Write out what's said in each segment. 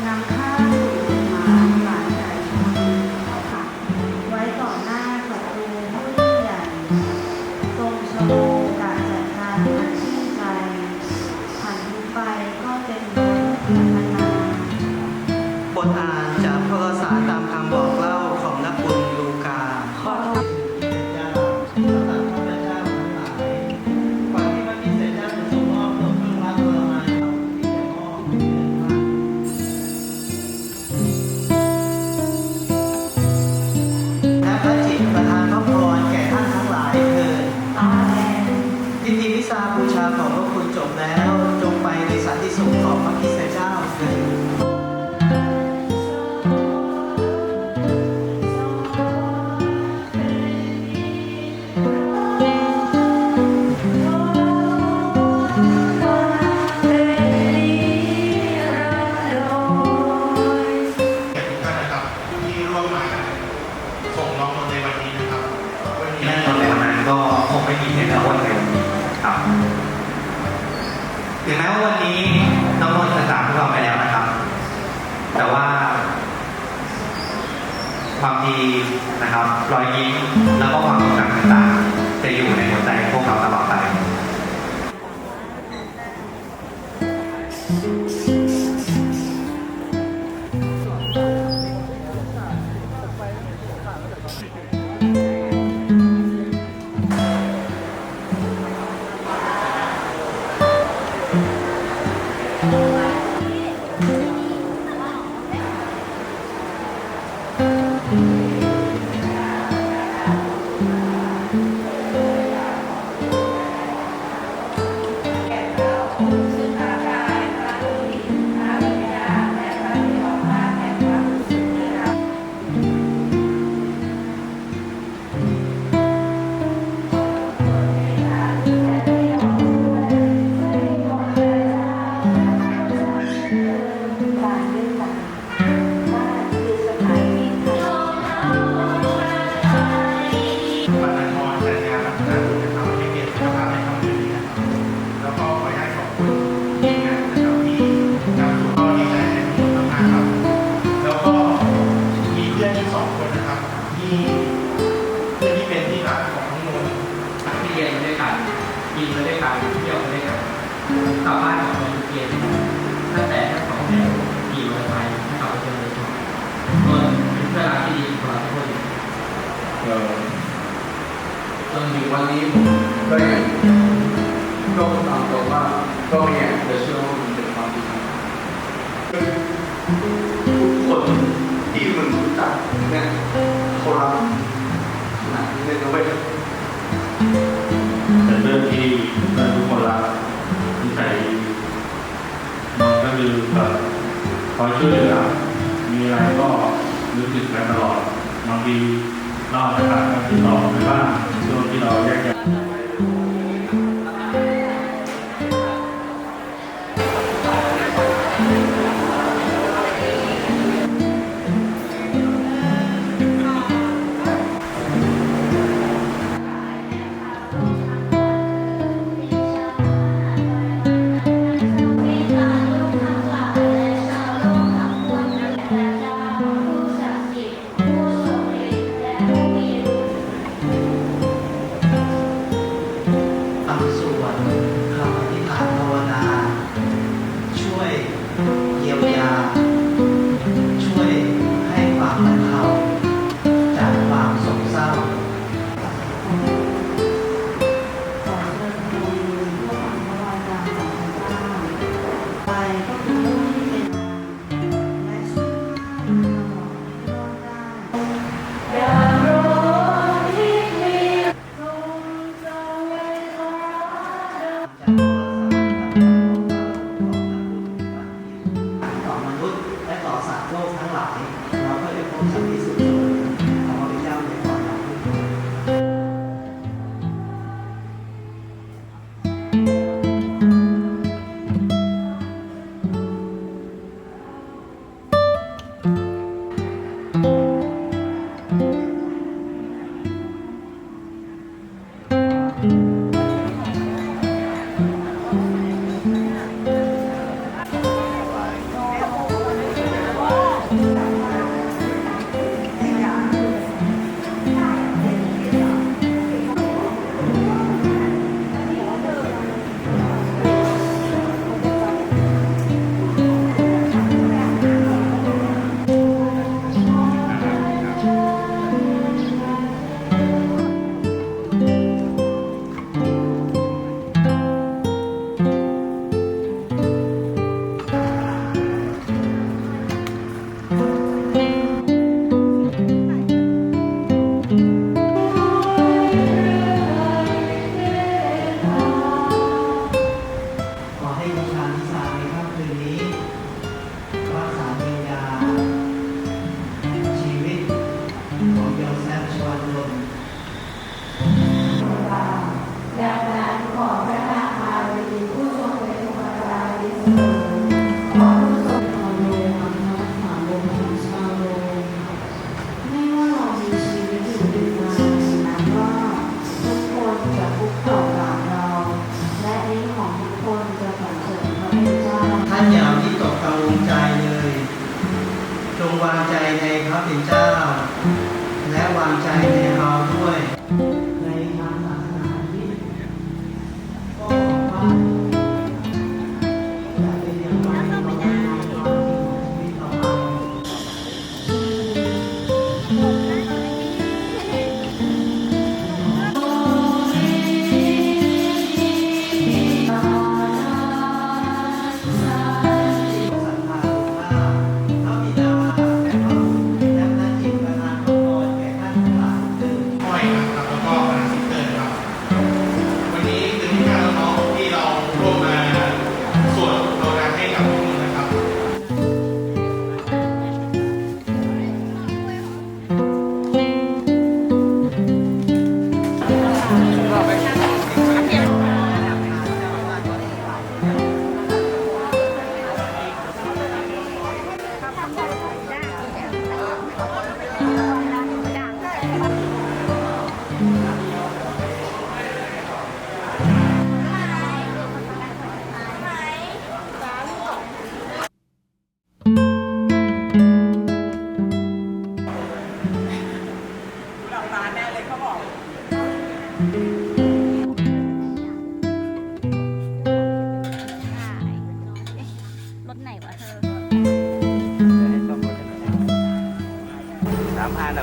难堪。Yes. 所以沟通的话，后面的时候你的方式，跟ทุกคนที่มึงรู้จักเนี่ยเขารักนะเนี่ยนะเว้ยเป็นเรื่องที่ทุกคนรักใจก็คือแบบคอยช่วยเหลือมีอะไรก็รู้สึกกันตลอดบางทีรอดะคางทีรอดไม่บ้า วางใจในพระผู้เป็นเจ้า และวางใจในเราด้วย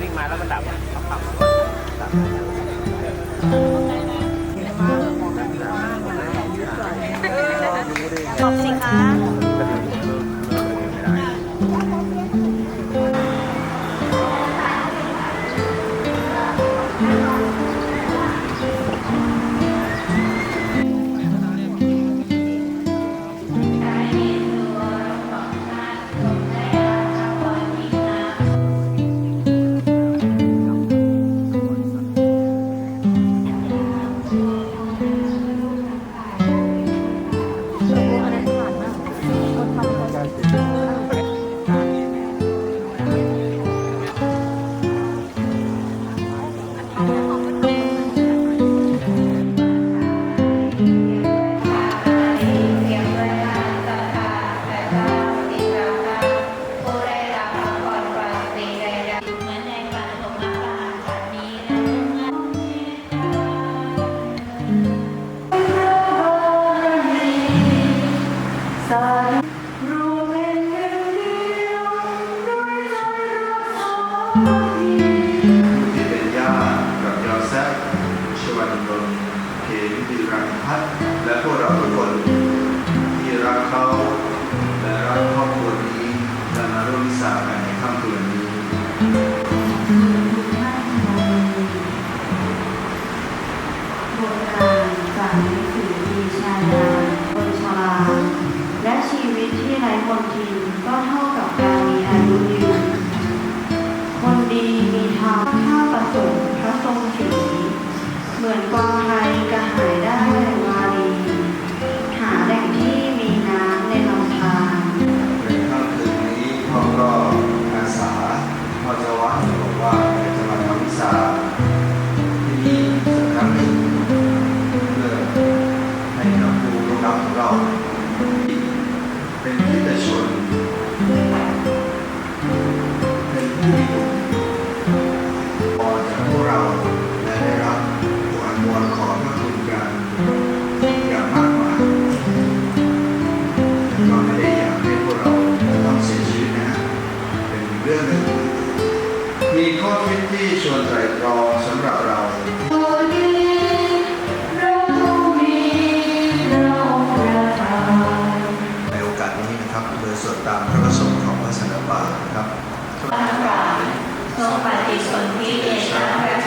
วิ่งมาแล้วมันดับปับดับตอบสิคะ พัฒน์และพวกเราทุกคนที่รักเขาและรักครอบครัวนี้และมาร่วมวิสากันในค่ำคืนนี้โบราณจากหนังสือปีชายาคนชราและชีวิตที่ไร้มนทินก็เท่ากับการมีอายุยืนคนดีมีธรรมข้าประสงค์พระทรงศรีเหมือนกวางไทย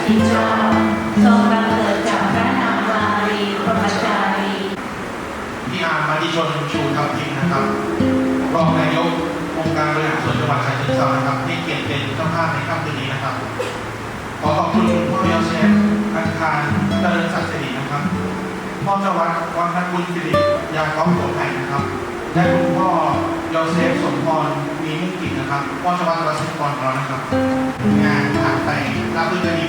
ะพระชิตเจ้าทรงบังเกิดจากพระนางวารีพรหมจารีพี่อาร์มมาดิชนชูทัพทิมนะครับรองนายกองค์การบริหารส่วนจังหวัดฉะเชิงเทรานะครับให้เกียรติเป็นเจ้าภาพในค่ำคืนนี้นะครับ ขอขอบคุณคุณพ่อยอเชฟอังคารเจริญศักดิ์สิรินะครับพ่อเจ้าวัดวังนักบุญสิริยาก้อมโขงไผ่นะครับและคุณพ่อยอเซฟสมพรมีมุ่งกิจนะครับพ่อเจ้าวัดวัดสิงห์กรของเรานะครับ งานผ่านไปรับรื่นดี